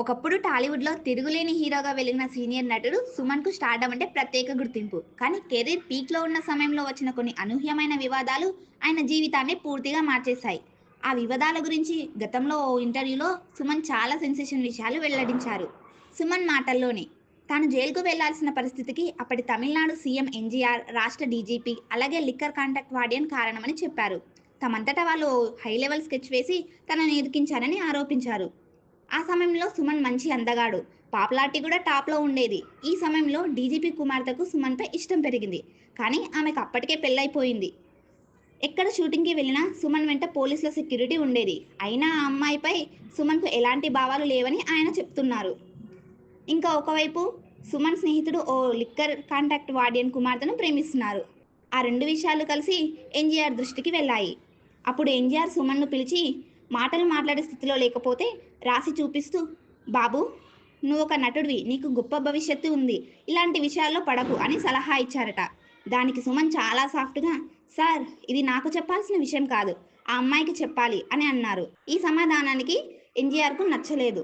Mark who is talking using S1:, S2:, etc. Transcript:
S1: ఒకప్పుడు టాలీవుడ్లో తిరుగులేని హీరోగా వెలిగిన సీనియర్ నటుడు సుమన్కు స్టార్డమ్ అంటే ప్రత్యేక గుర్తింపు. కానీ కెరీర్ పీక్లో ఉన్న సమయంలో వచ్చిన కొన్ని అనూహ్యమైన వివాదాలు ఆయన జీవితాన్ని పూర్తిగా మార్చేశాయి. ఆ వివాదాల గురించి గతంలో ఓ ఇంటర్వ్యూలో సుమన్ చాలా సెన్సేషన్ విషయాలు వెల్లడించారు. సుమన్ మాటల్లోనే తాను జైలుకు వెళ్ళాల్సిన పరిస్థితికి అప్పటి తమిళనాడు సీఎం ఎన్జీఆర్ రాష్ట్ర డీజీపీ అలాగే లిక్కర్ కాంటాక్ట్ వాడియన్ కారణమని చెప్పారు. తమంతటా వాళ్ళు హై లెవెల్ స్కెచ్ వేసి తనను ఇరికించారని ఆరోపించారు. ఆ సమయంలో సుమన్ మంచి అందగాడు. పాపులారిటీ కూడా టాప్లో ఉండేది. ఈ సమయంలో డీజీపీ కుమార్తెకు సుమన్పై ఇష్టం పెరిగింది. కానీ ఆమెకు అప్పటికే పెళ్ళైపోయింది ఎక్కడ షూటింగ్కి వెళ్ళినా సుమన్ వెంట పోలీసుల సెక్యూరిటీ ఉండేది. అయినా ఆ అమ్మాయిపై సుమన్కు ఎలాంటి భావాలు లేవని ఆయన చెప్తున్నారు. ఇంకా ఒకవైపు సుమన్ స్నేహితుడు ఓ లిక్కర్ కాంటాక్ట్ వార్డియన్ కుమార్తెను ప్రేమిస్తున్నారు. ఆ రెండు విషయాలు కలిసి ఎన్జీఆర్ దృష్టికి వెళ్ళాయి. అప్పుడు ఎన్జీఆర్ సుమన్ను పిలిచి మాటలు మాట్లాడే స్థితిలో లేకపోతే రాసి చూపిస్తూ బాబు నువ్వు ఒక నటుడివి నీకు గొప్ప భవిష్యత్తు ఉంది ఇలాంటి విషయాల్లో పడకు అని సలహా ఇచ్చారట. దానికి సుమన్ చాలా సాఫ్ట్గా సార్ ఇది నాకు చెప్పాల్సిన విషయం కాదు ఆ అమ్మాయికి చెప్పాలి అని అన్నారు. ఈ సమాధానానికి ఎన్జీఆర్కు నచ్చలేదు.